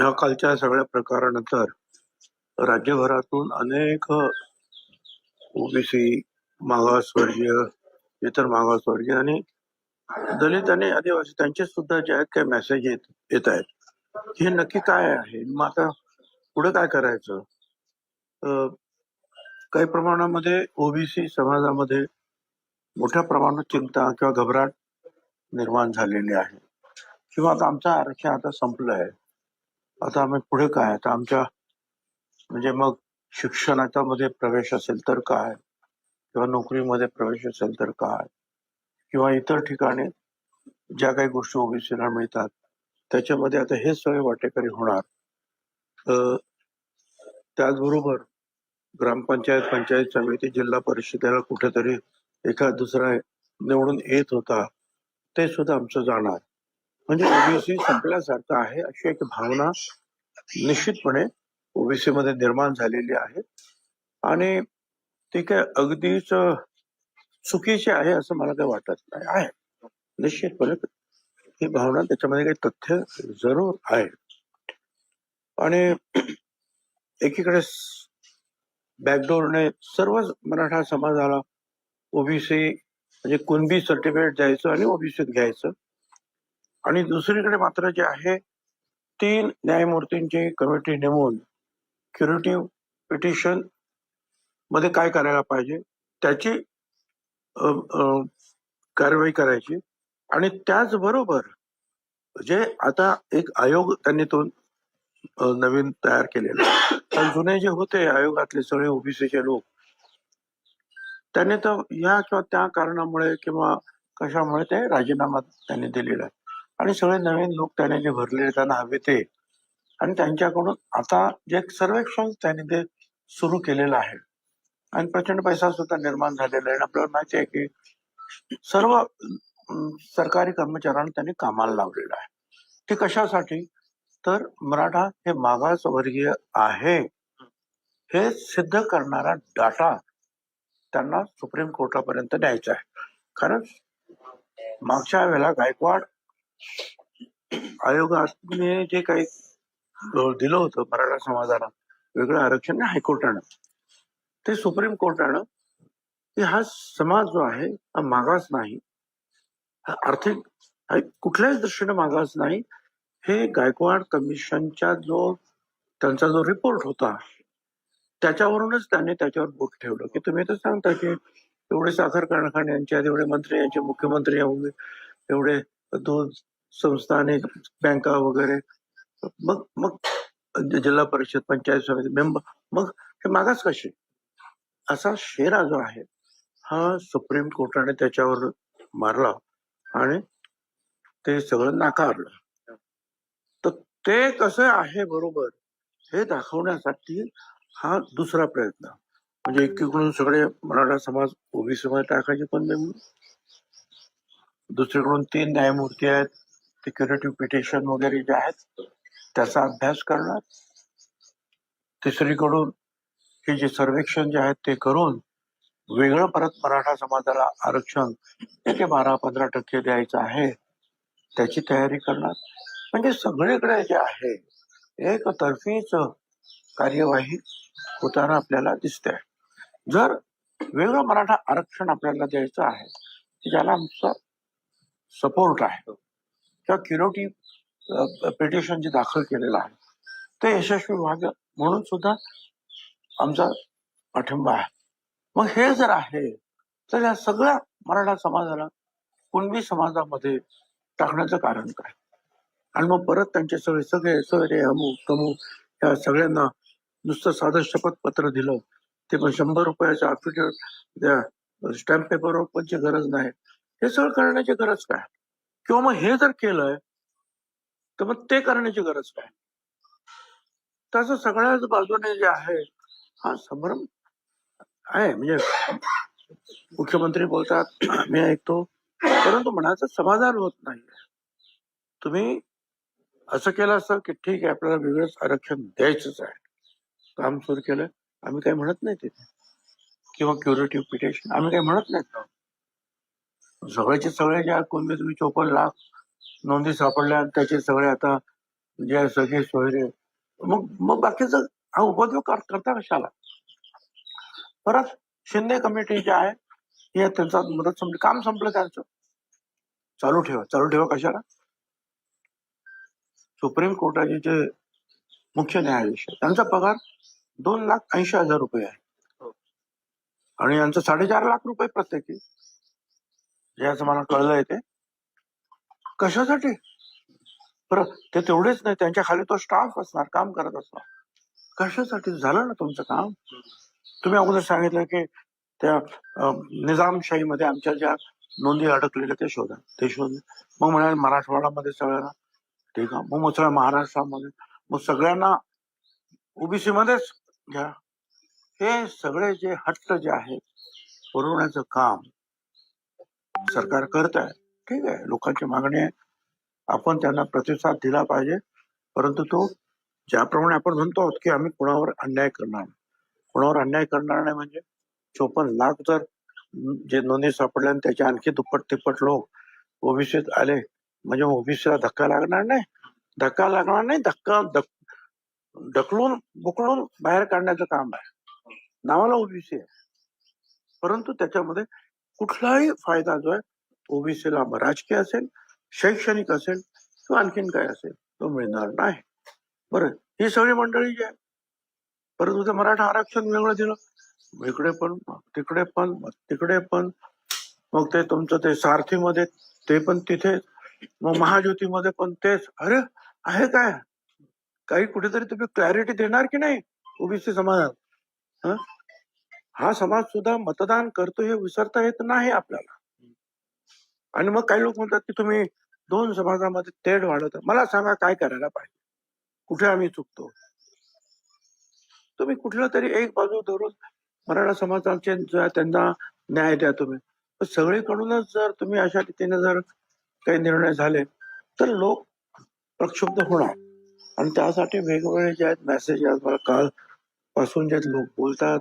ह्या कालच्या सगळ्या प्रकारानंतर राज्यभरातून अनेक ओबीसी मागासवर्गीय इतर मागासवर्गीय आणि दलित आणि आदिवासी त्यांचे सुद्धा जे आहेत काही मेसेज येत येत आहेत. हे नक्की काय आहे? मग आता पुढे काय करायचं? अं, काही प्रमाणामध्ये ओबीसी समाजामध्ये मोठ्या प्रमाणात चिंता किंवा घबराट निर्माण झालेली आहे. किंवा आता आमचं आरक्षण आता संपलं आहे आता आम्ही पुढे काय आता आमच्या म्हणजे मग शिक्षणाच्या मध्ये प्रवेश असेल तर काय? किंवा नोकरीमध्ये प्रवेश असेल तर काय? किंवा इतर ठिकाणी ज्या काही गोष्टी ओबीसीला मिळतात त्याच्यामध्ये आता हे सगळे वाटेकरी होणार. अं, त्याचबरोबर ग्रामपंचायत पंचायत समिती जिल्हा परिषदेला कुठेतरी एखाद दुसरा निवडून येत होता ते सुद्धा आमचं जाणार. म्हणजे ओबीसी संपल्यासारखं आहे अशी एक भावना निश्चितपणे ओबीसी मध्ये निर्माण झालेली आहे. आणि ती काय अगदीच चुकीचे चुकीची आहे असं मला काही वाटत नाही आहे. निश्चितपणे ही भावना त्याच्यामध्ये काही तथ्य जरूर आहे. आणि एकीकडे बॅकडोरने सर्वच मराठा समाजाला ओबीसी म्हणजे कुणबी सर्टिफिकेट द्यायचं आणि ओबीसीत घ्यायचं. आणि दुसरीकडे मात्र जे आहे तीन न्यायमूर्तींची कमिटी नेमून क्युरेटिव्ह पिटिशनमध्ये काय करायला पाहिजे त्याची कारवाई करायची आणि त्याचबरोबर जे आता एक आयोग त्यांनी तो नवीन तयार केलेला आहे. जुने जे होते आयोगातले सगळे ओबीसीचे लोक त्यांनी तर या किंवा त्या कारणामुळे किंवा कशामुळे ते राजीनामा त्यांनी दिलेला आहे आणि सगळे नवीन लोक त्याने जे भरलेले त्यांना हवे ते. आणि त्यांच्याकडून आता जे सर्वेक्षण त्यांनी ते सुरू केलेलं आहे. आणि प्रचंड पैसा सुद्धा निर्माण झालेला आहे. आणि आपल्याला माहिती आहे की सर्व सरकारी कर्मचाऱ्यांना त्यांनी कामाला लावलेलं आहे. ते कशासाठी? तर मराठा हे मागासवर्गीय आहे. हे सिद्ध करणारा डाटा त्यांना सुप्रीम कोर्टापर्यंत द्यायचा आहे. कारण मागच्या वेळेला गायकवाड आयोगाने जे काही दिलं होतं मराठा समाजाला वेगळं आरक्षण हायकोर्टानं. ते सुप्रीम कोर्टानं की हा समाज जो आहे हा मागास नाही हा आर्थिक कुठल्याच दृष्टीने मागास नाही हे गायकवाड कमिशनच्या जो त्यांचा जो रिपोर्ट होता त्याच्यावरूनच त्यांनी त्याच्यावर बोट ठेवलं. की तुम्ही तर सांगता की एवढे साखर कारखाने यांचे एवढे मंत्री यांचे मुख्यमंत्री एवढे तो संस्थाने बँका वगैरे मग मग जिल्हा परिषद पंचायत समिती मेंबर मग हे मागास कसे? असा शेरा जो आहे हा सुप्रीम कोर्टाने त्याच्यावर मारला आणि ते सगळं नाकारलं. तर ते कसं आहे बरोबर हे दाखवण्यासाठी हा दुसरा प्रयत्न. म्हणजे एकीकडून सगळे मराठा समाज ओबीसी मध्ये टाकायचे पण दुसरीकडून तीन न्यायमूर्ती आहेत. ते क्युरेटिव्ह पिटिशन वगैरे जे आहेत त्याचा अभ्यास करणार. तिसरीकडून हे जे सर्वेक्षण जे आहेत ते करून वेगळं परत मराठा समाजाला आरक्षण ते बारा पंधरा टक्के द्यायचं आहे त्याची तयारी करणार. म्हणजे सगळीकडे जे आहे एक तर्फीच कार्यवाही होताना आपल्याला दिसते जर वेगळं मराठा आरक्षण आपल्याला द्यायचं आहे की ज्याला आमचं सपोर्ट आहे. किंवा क्युरोटी पिटिशन जे दाखल केलेलं आहे ते यशस्वी व्हावं म्हणून सुद्धा आमचा पाठिंबा आहे. मग हे जर आहे तर या सगळ्या मराठा समाजाला कुणबी समाजामध्ये टाकण्याचं कारण काय? आणि मग परत त्यांचे सगळे सगळे सगळे अमुक तमुक या सगळ्यांना नुसतं साधं शपथपत्र दिलं ते पण शंभर रुपयाच्या अफिडेविट स्टॅम्प पेपरवर पण गरज नाही हे सगळं करण्याची गरज काय? किंवा मग हे जर केलंय तर मग ते करण्याची गरज काय? तसं सगळ्याच बाजूने जे आहे हा संभ्रम आहे. म्हणजे मुख्यमंत्री बोलतात मी ऐकतो परंतु मनाचं समाधान होत नाही. तुम्ही असं केलं असं की ठीक आहे आपल्याला वेगळंच आरक्षण द्यायचंच आहे. काम सुरू केलं आम्ही काही म्हणत नाही तिथे. किंवा क्युरेटिव्ह पिटिशन आम्ही काही म्हणत नाही. सगळ्याचे सगळे ज्या कोणते तुम्ही चोपन्न लाख नोंदी सापडल्या त्याचे सगळे आता जे सगळे सोयरे मग मग बाकीचं हा उपद्योग कर- करता कशाला? परत शिंदे कमिटी जी आहे हे त्यांचा मुदत संपली काम संपलं त्यांचं. चालू ठेवा चालू ठेवा कशाला? सुप्रीम कोर्टाचे जे मुख्य न्यायाधीश त्यांचा पगार दोन लाख ऐंशी हजार रुपये आहे. आणि यांचं साडेचार लाख रुपये प्रत्येकी. जे असं मला कळलंय ते. कशासाठी? बरं ते तेवढेच नाही. त्यांच्या खाली तो स्टाफ असणार काम करत असणार. कशासाठी? झालं ना तुमचं काम? तुम्ही अगोदर सांगितलं की त्या निजामशाहीमध्ये आमच्या ज्या नोंदी अडकलेल्या ते शोधा. ते शोध. मग म्हणाल मराठवाड्यामध्ये सगळ्यांना. ठीक आहे. मग सगळ्या महाराष्ट्रामध्ये. मग सगळ्यांना ओबीसी मध्येच घ्या. हे सगळे जे हट्ट जे आहेत पुरवण्याचं काम सरकार करत आहे ठीक आहे. लोकांची मागणी आहे. आपण त्यांना प्रतिसाद दिला पाहिजे. परंतु तो ज्याप्रमाणे आपण म्हणतो आहोत की आम्ही कुणावर अन्याय करणार नाही. कुणावर अन्याय करणार नाही म्हणजे चोपन्न लाख जर जे नोंदी सापडल्या आणि त्याचे आणखी दुप्पट तिप्पट लोक ओबीसीत आले म्हणजे ओबीसीला धक्का लागणार नाही. धक्का लागणार नाही. धक्का ढकलून बुकलून बाहेर काढण्याचं काम आहे. नावाला ओबीसी आहे. परंतु त्याच्यामध्ये कुठलाही फायदा जो आहे ओबीसीला राजकीय असेल शैक्षणिक असेल किंवा आणखीन काय असेल तो मिळणार नाही. बरं ही सगळी मंडळी जी आहे परंतु ते मराठा आरक्षण वेगळं दिलं. इकडे पण तिकडे पण तिकडे पण. मग ते तुमचं ते सारथीमध्ये ते पण तिथे. मग महाज्योतीमध्ये पण तेच. अरे आहे काय? काही कुठेतरी तुम्ही क्लॅरिटी देणार की नाही? ओबीसी समाजात? हा समाज सुद्धा मतदान करतो हे विसरता येत नाही आपल्याला. आणि मग काही लोक म्हणतात की तुम्ही दोन समाजामध्ये तेढ वाढवता. मला सांगा काय करायला पाहिजे? कुठे आम्ही चुकतो? तुम्ही कुठलं तरी एक बाजू धरून मराठा समाजाचे त्यांना न्याय द्या तुम्ही. सगळीकडूनच जर तुम्ही अशा रीतीने जर काही निर्णय झाले तर लोक प्रक्षुब्ध होणार. आणि त्यासाठी वेगवेगळे जे आहेत मेसेज आहेत. मला काल पासून जे लोक बोलतात.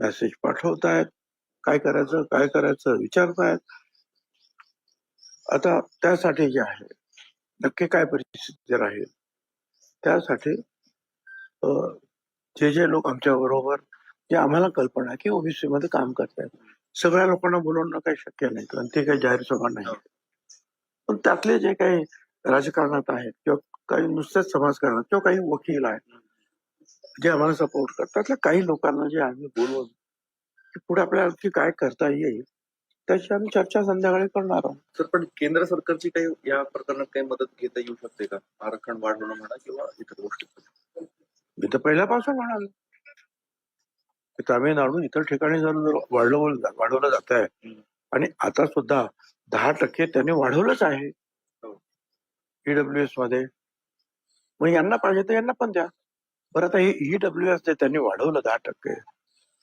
मेसेज पाठवतायत. काय करायचं काय करायचं विचारतायत. आता त्यासाठी जे आहे नक्की काय परिस्थिती राहील? त्यासाठी जे जे लोक आमच्या बरोबर जे आम्हाला कल्पना की ओबीसी मध्ये काम करतायत. सगळ्या लोकांना बोलवणं काही शक्य नाही कारण ते काही जाहीर सभा नाही. पण त्यातले जे काही राजकारणात आहेत किंवा काही नुसतेच समाजकारणात किंवा काही वकील आहेत जे आम्हाला सपोर्ट करतात काही लोकांना जे आम्ही बोलवून की पुढे आपल्याला आणखी काय करता येईल त्याची आम्ही चर्चा संध्याकाळी करणार आहोत. सर पण केंद्र सरकारची काही या प्रकरणात काही मदत घेता येऊ शकते का? आरक्षण वाढवणं म्हणा किंवा इतर गोष्टी. मी तर पहिल्यापासून म्हणाल. की तामिळनाडू इतर ठिकाणी जर जर वाढवलं वाढवलं जात आहे. आणि आता सुद्धा दहा टक्के त्यांनी वाढवलंच आहे. हो. ईडब्ल्यू एसमध्ये मग यांना पाहिजे तर यांना पण द्या. बरं आता हे ईडब्ल्यू एस त्यांनी वाढवलं दहा टक्के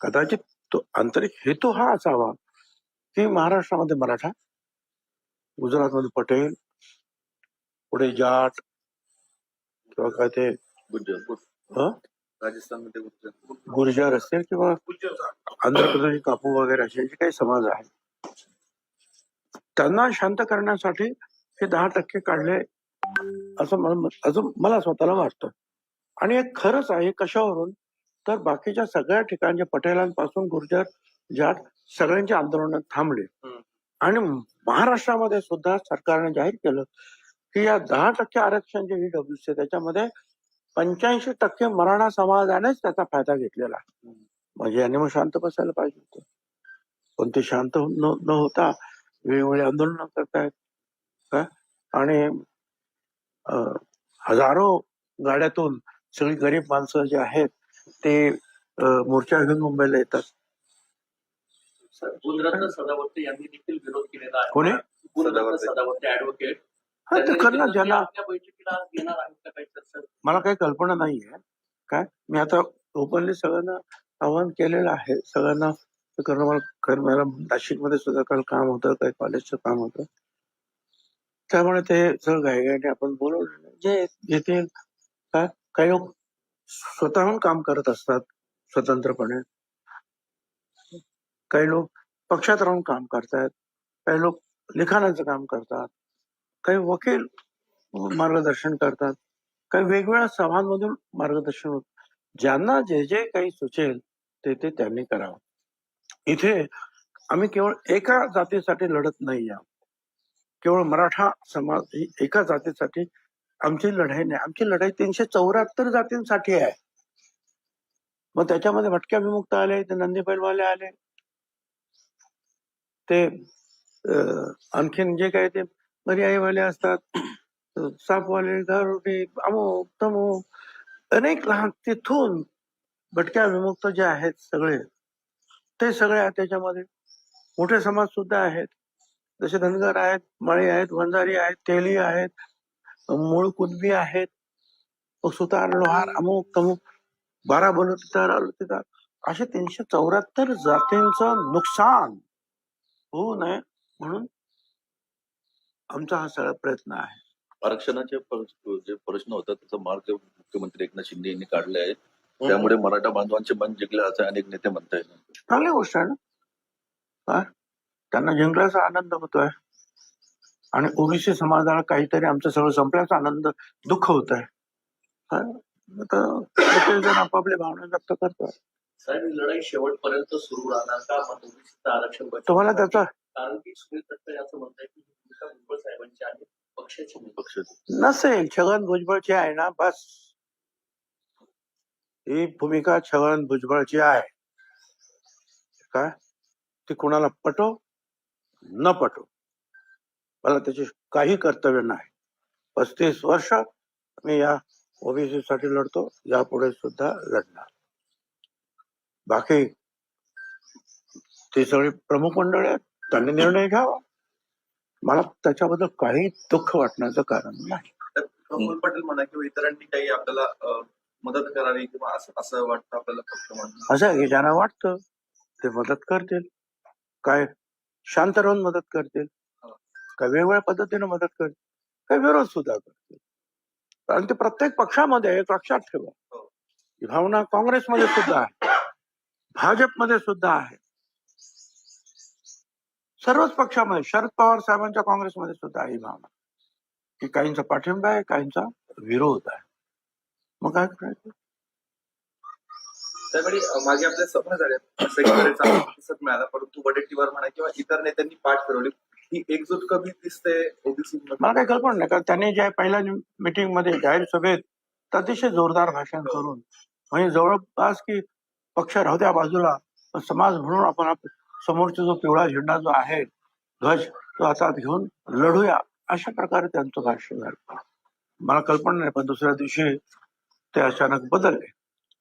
कदाचित तो आंतरिक हेतू हा असावा. की महाराष्ट्रामध्ये मराठा गुजरातमध्ये पटेल पुढे जाट किंवा काय ते? राजस्थानमध्ये गुर्जर असतील किंवा आंध्र प्रदेश कापू वगैरे असे जे काही समाज आहेत त्यांना शांत करण्यासाठी हे दहा टक्के काढले असं मला असं मला स्वतःला वाटतं. आणि हे खरंच आहे कशावरून? तर बाकीच्या सगळ्या ठिकाणच्या पटेलांपासून गुर्जर जाट सगळ्यांचे आंदोलन थांबले. आणि महाराष्ट्रामध्ये सुद्धा सरकारने जाहीर केलं की या दहा टक्के आरक्षण जे ईडब्ल्यूसी त्याच्यामध्ये पंच्याऐंशी टक्के मराठा समाजानेच त्याचा फायदा घेतलेला. आहे म्हणजे यांनी मग शांत बसायला पाहिजे होतं. पण ते शांत हो- न होता वेगवेगळे आंदोलन करतायत. का आणि हजारो गाड्यातून सगळी गरीब माणसं जे आहेत ते मोर्चा घेऊन मुंबईला येतात. गुजरातनं सदावर्ते यांनी देखील विरोध केलेला आहे. कोणी? गुजरातनं सदावर्ते. सदावर्ते ऍडव्होकेट हा ते करणार ज्यांना आपल्या बैठकीला आज येणार आहेत का काही चर्चा? मला काही कल्पना नाहीये. काय? मी आता ओपनली सगळ्यांना आवाहन केलेलं आहे. सगळ्यांना करणं मला मला नाशिकमध्ये सुद्धा काल काम होतं काही कॉलेजचं काम होतं. त्यामुळे ते सगळं घाईघाईने आपण बोलवलं जे येतील काय? काही लोक स्वतःहून काम करत असतात स्वतंत्रपणे. काही लोक पक्षात राहून काम करतायत काही लोक लिखाणाचं काम करतात काही वकील मार्गदर्शन करतात काही वेगवेगळ्या सभांमधून मार्गदर्शन होत. ज्यांना जे जे काही सुचेल ते ते त्यांनी करावं. इथे आम्ही केवळ एका जातीसाठी लढत नाही आहोत केवळ मराठा समाज ही एका जातीसाठी आमची लढाई नाही. आमची लढाई तीनशे चौऱ्याहत्तर जातींसाठी आहे. मग त्याच्यामध्ये भटक्या विमुक्त आले ते नंदी बैलवाले आले. ते आणखीन जे काही ते पर्यायवाले असतात. सापवाले गारुडे अमुक तमुक अनेक लहान तिथून भटक्या विमुक्त जे आहेत सगळे ते सगळे आहेत त्याच्यामध्ये. मोठे समाज सुद्धा आहेत. जसे धनगर आहेत माळी आहेत वंजारी आहेत तेली आहेत मूळ कुणबी आहेत. सुतार लोहार अमुक तमुक बारा बलुतेदार अलुतेदार असे तीनशे चौऱ्याहत्तर जातींचं नुकसान होऊ नये म्हणून आमचा हा सगळा प्रयत्न आहे. आरक्षणाचे जे प्रश्न होता त्याचा मार्ग मुख्यमंत्री एकनाथ शिंदे यांनी काढले आहे त्यामुळे मराठा बांधवांचे मन जिंकले असे अनेक नेते म्हणतायत. चांगली गोष्ट आहे ना? हा? त्यांना जिंकल्याचा आनंद होतोय. आणि ओबीसी समाजाला काहीतरी आमचं सगळं संपल्याचा आनंद दुःख होत आहे आता प्रत्येक जण आपापल्या भावना व्यक्त करतोय. लढाई शेवटपर्यंत सुरू राहणार का? ओबीसीचं आरक्षण? तुम्हाला त्याचा कारण की सुनील तटकरे असं म्हणताय की ही भूमिका भुजबळ साहेबांची आहे पक्षाची नसेल छगन भुजबळची आहे ना बस. ही भूमिका छगन भुजबळची आहे. काय? ती कुणाला पटो? न पटो. मला त्याची काही कर्तव्य नाही. पस्तीस वर्ष मी या ओबीसी साठी लढतो यापुढे सुद्धा लढणार. बाकी ती सगळी प्रमुख मंडळी आहेत त्यांनी निर्णय घ्यावा. मला त्याच्याबद्दल काही दुःख वाटण्याचं कारण नाही. पटेल म्हणा किंवा इतरांनी काही आपल्याला मदत करावी किंवा असं असं वाटतं आपल्याला असं आहे की ज्यांना वाटतं ते मदत करतील. काय शांत राहून मदत करतील. काय वेगवेगळ्या पद्धतीने मदत करतील काय विरोध सुद्धा करतील कारण ते प्रत्येक पक्षामध्ये एक लक्षात ठेवा. ही. भावना काँग्रेसमध्ये सुद्धा आहे. भाजपमध्ये सुद्धा आहे. सर्वच पक्षामध्ये शरद पवार साहेबांच्या काँग्रेसमध्ये सुद्धा आहे ही भावना. की काहींचा पाठिंबा आहे काहींचा विरोध आहे. मग काय करायचं? त्यावेळी मागे आपल्या सेक्रेटरीचा प्रतिसाद मिळाला परंतु वडेट्टीवार म्हणा किंवा इतर नेत्यांनी पाठ फिरवली. ही एकजूट कमी दिसते ओबीसी मला काही कल्पना नाही कारण त्यांनी ज्या पहिल्या मीटिंगमध्ये जाहीर सभेत अतिशय जोरदार भाषण करून म्हणजे जवळपास की पक्ष राहू द्या बाजूला समाज म्हणून आपण आप- समोरचा जो पिवळा झेंडा जो आहे ध्वज तो हातात घेऊन लढूया अशा प्रकारे त्यांचं भाष्य झालं. मला कल्पना नाही पण दुसऱ्या दिवशी ते अचानक बदलले.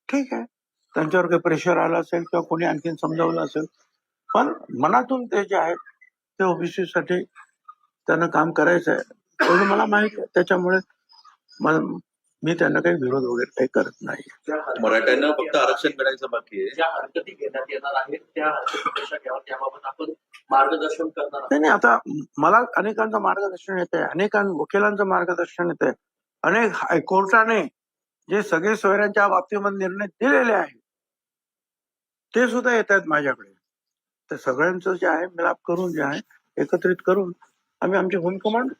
ठीक आहे. त्यांच्यावर काही प्रेशर आलं असेल किंवा कोणी आणखीन समजावलं असेल पण मनातून ते जे आहेत ते ओबीसी साठी त्यांना काम करायचं आहे. एवढं मला माहिती आहे. त्याच्यामुळे मी त्यांना काही विरोध वगैरे काही करत नाही. मराठ्यांना फक्त आरक्षण मिळायचं बाकी आहे. ज्या हरकती घेण्यात येणार आहेत त्या हरकती आपण मार्गदर्शन करणार नाही नाही आता मला अनेकांचं मार्गदर्शन येते अनेकां वकिलांचं मार्गदर्शन येते अनेक हायकोर्टाने जे सगळे सोयऱ्यांच्या बाबतीमध्ये निर्णय दिलेले आहेत ते सुद्धा येत आहेत माझ्याकडे. तर सगळ्यांचं जे आहे मिलाप करून जे आहे एकत्रित करून आम्ही आमची होम कमांड